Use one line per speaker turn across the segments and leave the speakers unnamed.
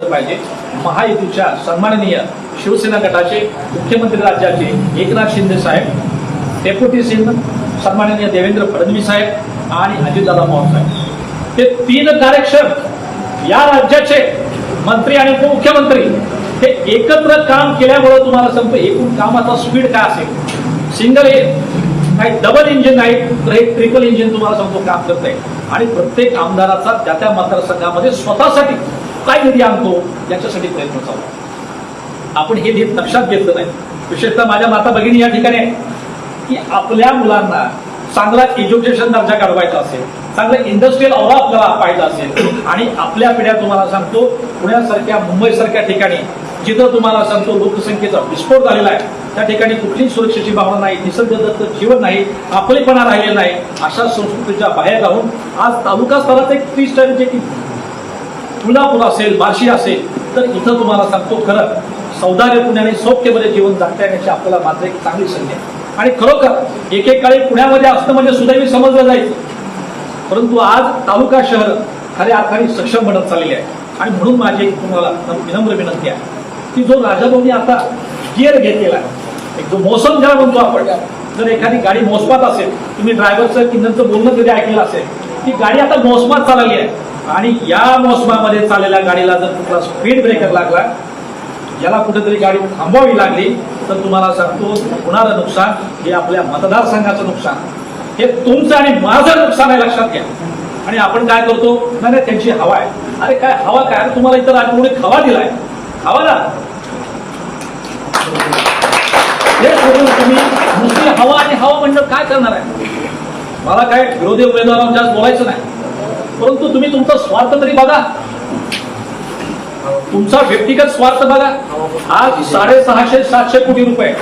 पाहिजे. महायुतीच्या सन्माननीय शिवसेना गटाचे मुख्यमंत्री राज्याचे एकनाथ शिंदे साहेब डेप्युटी सिंह सन्माननीय देवेंद्र फडणवीस साहेब आणि अजितदादा पवार साहेब. हे तीन कार्यक्षम या राज्याचे मंत्री आणि उपमुख्यमंत्री हे एकत्र काम केल्यामुळे तुम्हाला सांगतो एकूण कामाचा स्पीड काय असेल? सिंगल काही डबल इंजिन नाही तर हे ट्रिपल इंजिन तुम्हाला सांगतो काम करत आहे आणि प्रत्येक आमदाराचा त्या त्या मतदारसंघामध्ये स्वतःसाठी काय निधी आणतो? याच्यासाठी प्रयत्न चालू आपण हे नीट लक्षात घेतलं नाही. विशेषतः माझ्या माता भगिनी या ठिकाणी आहे की आपल्या मुलांना चांगला एज्युकेशन दर्जा काढवायचा असेल चांगलं इंडस्ट्रीयल औरा आपल्याला पाहिजे असेल आणि आपल्या पिढ्या तुम्हाला सांगतो पुण्यासारख्या मुंबईसारख्या ठिकाणी जिथं तुम्हाला सांगतो लोकसंख्येचा विस्फोट झालेला आहे त्या ठिकाणी कुठलीही सुरक्षेची भावना नाही निसर्गदत्त जीवन नाही आपलेपणा राहिलेला नाही अशा संस्कृतीच्या बाहेर राहून आज तालुका स्तराचं एक फ्री स्टाईल जे की असेल बार्शी असेल तर इथं तुम्हाला सांगतो खरं सौदार्य पुण्याने सौख्यमध्ये जीवन जागता येण्याची आपल्याला मात्र एक चांगली संधी आहे. आणि खरोखर एकेकाळी पुण्यामध्ये असणं म्हणजे सुदैवी समजलं जायचं परंतु आज तालुका शहर खऱ्या अर्थाने सक्षम बनत चाललेले आहे. आणि म्हणून माझी तुम्हाला विनम्र विनंती आहे. की जो राजाभाऊनी आता गिअर घेतलेला आहे एक जो मोसम ज्याला म्हणतो आपण जर एखादी गाडी मोसमात असेल तुम्ही ड्रायव्हरचं किन्नरचं बोलणं कधी ऐकलेलं असेल ती गाडी आता मोसमात चालली आहे. आणि या मोसमामध्ये चाललेल्या गाडीला जर कुठला स्पीड ब्रेकर लागला याला कुठेतरी गाडी थांबवावी लागली तर तुम्हाला सांगतो होणारं नुकसान हे आपल्या मतदारसंघाचं नुकसान. हे तुमचं आणि माझं नुकसान आहे लक्षात घ्या. आणि आपण काय करतो? नाही नाही त्यांची हवा आहे. अरे काय हवा काय? अरे तुम्हाला इतर आठवडीत खवा दिलाय. हवा ना. हे सोडून तुम्ही नुसती हवा आणि हवा म्हणजे काय करणार आहे? मला काय विरोधी उमेदवारांवर जास्त बोलायचं नाही. परंतु तुम्ही तुमचा स्वार्थ तरी बघा. तुमचा व्यक्तिगत स्वार्थ बघा. आज साडेसहाशे सातशे कोटी रुपये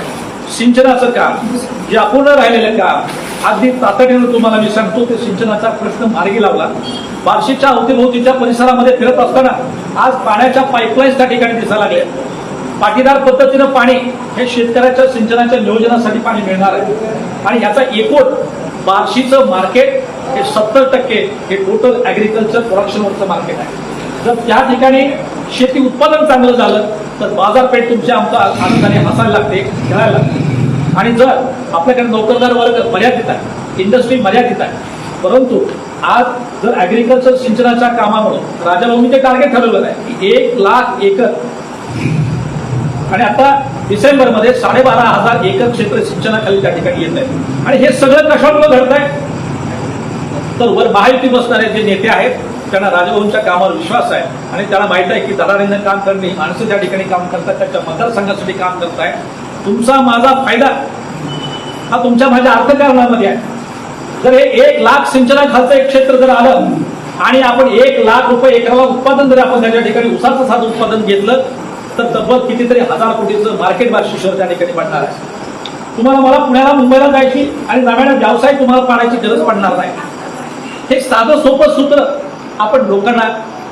सिंचनाचं काम जे अपूर्ण राहिलेलं काम अगदी तातडीनं तुम्हाला मी सांगतो ते सिंचनाचा प्रश्न मार्गी लावला. बार्शीच्या अवतीभोवतीच्या परिसरामध्ये फिरत असताना आज पाण्याच्या पाईपलाईन्स त्या ठिकाणी दिसायला लागल्या पाटीदार पद्धतीनं पाणी हे शेतकऱ्याच्या सिंचनाच्या नियोजनासाठी पाणी मिळणार आहे. आणि याचा एकूण बार्शीचं मार्केट हे सत्तर टक्के हे टोटल ॲग्रिकल्चर प्रोडक्शनवरचं मार्केट आहे. जर त्या ठिकाणी शेती उत्पादन चांगलं झालं तर बाजारपेठ तुमच्या आमच्या आनंदाने हसायला लागते खेळायला लागते. आणि जर आपल्याकडे नोकरदार वर्ग मर्यादित आहे इंडस्ट्री मर्यादित आहे परंतु आज जर ॲग्रिकल्चर सिंचनाच्या कामामुळे राजाभाऊंनी ते टार्गेट ठरवलं आहे की एक लाख एकर. आणि आता डिसेंबरमध्ये साडेबारा हजार एकर क्षेत्र सिंचनाखाली त्या ठिकाणी येत आहे. आणि हे सगळं कशामुळे घडत आहे तर वर महायुती बसणारे जे नेते आहेत त्यांना राजभवनच्या कामावर विश्वास आहे. आणि त्यांना माहीत आहे की दरारीनं काम करणे माणसं त्या ठिकाणी काम करतात त्याच्या मतदारसंघासाठी काम करताय तुमचा माझा फायदा हा तुमच्या माझ्या अर्थकारणामध्ये आहे. जर हे एक लाख सिंचनाखालचं एक क्षेत्र जर आलं आणि आपण एक लाख रुपये एकराला उत्पादन जर आपण त्याच्या ठिकाणी उसाचं साधं उत्पादन घेतलं तर तब्बल कितीतरी हजार कोटीचं मार्केट बार्शी शहर त्या ठिकाणी पडणार आहे. तुम्हाला मला पुण्याला मुंबईला जायची आणि नव्यानं व्यवसाय तुम्हाला पाडायची गरज पडणार नाही. हे साधं सोपं सूत्र आपण लोकांना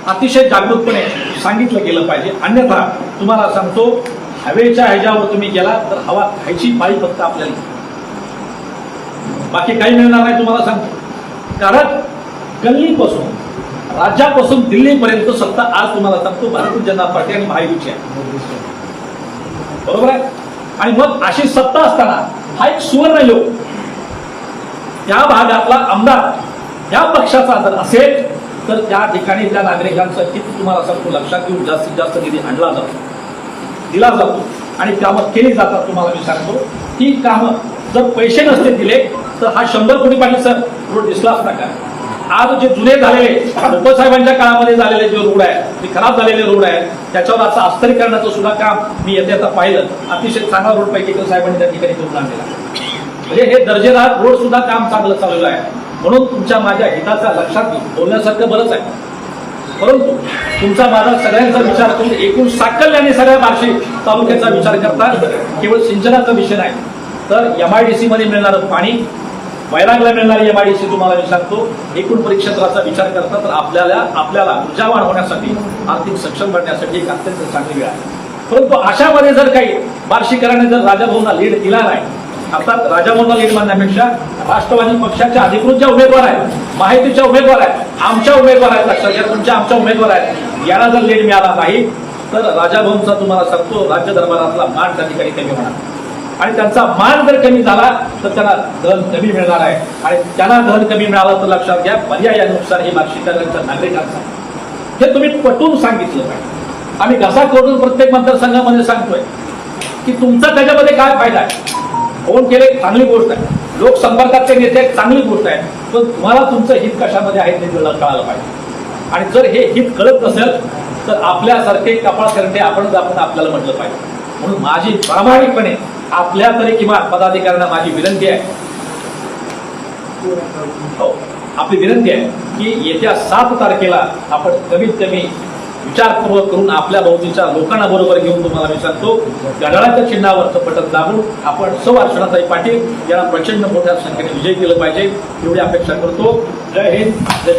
अतिशय जागरूकपणे सांगितलं गेलं पाहिजे. अन्यथा तुम्हाला सांगतो हवेच्या ह्याच्यावर तुम्ही गेला तर हवा खायची पाळी फक्त आपल्याला. बाकी काही मिळणार नाही तुम्हाला सांगतो. कारण गल्लीपासून राज्यापासून दिल्लीपर्यंत सत्ता आज तुम्हाला सांगतो भारतीय जनता पार्टी आणि महायुतीची आहे. बरोबर आहे? आणि मग अशी सत्ता असताना हा एक सुवर्ण योग. त्या भागातला आमदार या पक्षाचा जर असेल तर त्या ठिकाणी त्या नागरिकांचं हित तुम्हाला सांगतो. लक्षात घेऊन जास्तीत जास्त निधी आणला जातो. दिला जातो. आणि कामं केली जातात तुम्हाला मी सांगतो. ही कामं जर पैसे नसते दिले तर हा शंभर कोटी पाटील सर रोड दिसलाच नका. आज जे जुने झालेले उपसाहेबांच्या काळामध्ये झालेले जे रोड आहे ते खराब झालेले रोड आहे त्याच्यावर आता अस्तरीकरणाचं सुद्धा काम मी येते आता पाहिलं. अतिशय चांगला रोड पैकी साहेबांनी त्या ठिकाणी करून आणलेला म्हणजे हे दर्जेदार रोड सुद्धा काम चांगलं चाललेलं आहे. म्हणून तुमच्या माझ्या हिताचा लक्षात घेऊन बोलण्यासारखं बरंच आहे. परंतु तुमचा माझा सगळ्यांचा विचार करून एकूण साकल्याने सगळ्या बार्शी तालुक्याचा विचार करता केवळ सिंचनाचा विषय नाही. तर एम आय डी सीमध्ये मिळणारं पाणी वैरागला मिळणारी एम आय डी सी तुम्हाला मी सांगतो एकूण परिक्षेत्राचा विचार करता तर आपल्याला आपल्याला ऊर्जावान होण्यासाठी आर्थिक सक्षम बनण्यासाठी एक अत्यंत चांगली वेळ आहे. परंतु अशामध्ये जर काही बार्शीकरांनी जर राजाभाऊंना लीड दिला नाही अर्थात राजाभाऊंना लीड मानण्यापेक्षा राष्ट्रवादी पक्षाच्या अधिकृत ज्या उमेदवार आहेत माहितीच्या उमेदवार आहेत आमच्या उमेदवार आहेत लक्षात घ्या तुमच्या आमच्या उमेदवार आहेत याला जर लीड मिळाला नाही तर राजाभाऊंचा तुम्हाला सांगतो राज्य दरबारातला मान त्या ठिकाणी कमी होणार. आणि त्यांचा मान जर कमी झाला तर त्यांना धन कमी मिळणार आहे. आणि त्यांना धन कमी मिळालं तर लक्षात घ्या पर्यायानुसार या नुकसान हे बार्शीकरांच्या नागरिकांचं आहे. हे तुम्ही पटवून सांगितलं पाहिजे. आम्ही घसा करून प्रत्येक मतदारसंघामध्ये सांगतोय की तुमचा त्याच्यामध्ये काय फायदा आहे? फोन केले चांगली गोष्ट आहे. लोकसंपर्काचे नेते चांगली गोष्ट आहे. पण तुम्हाला तुमचं हित कशामध्ये आहे ते कळलं कळायला पाहिजे. आणि जर हे हित कळत नसेल तर आपल्यासारखे कपाळ करते आपण आपण आपल्याला म्हटलं पाहिजे. म्हणून माझी प्रामाणिकपणे आपल्या तरी किमान पदाधिकाऱ्यांना माझी विनंती आहे. हो आपली विनंती आहे की येत्या सात तारखेला आपण कमीत कमी विचारपूर्वक करून आपल्या भोवतीच्या लोकांना बरोबर घेऊन तुम्हाला मी सांगतो गडाळाच्या चिन्हावरचं बटन दाबून आपण सौ अर्चनाताई पाटील यांना प्रचंड मोठ्या संख्येने विजय केलं पाहिजे. एवढी अपेक्षा करतो. जय हिंद. जय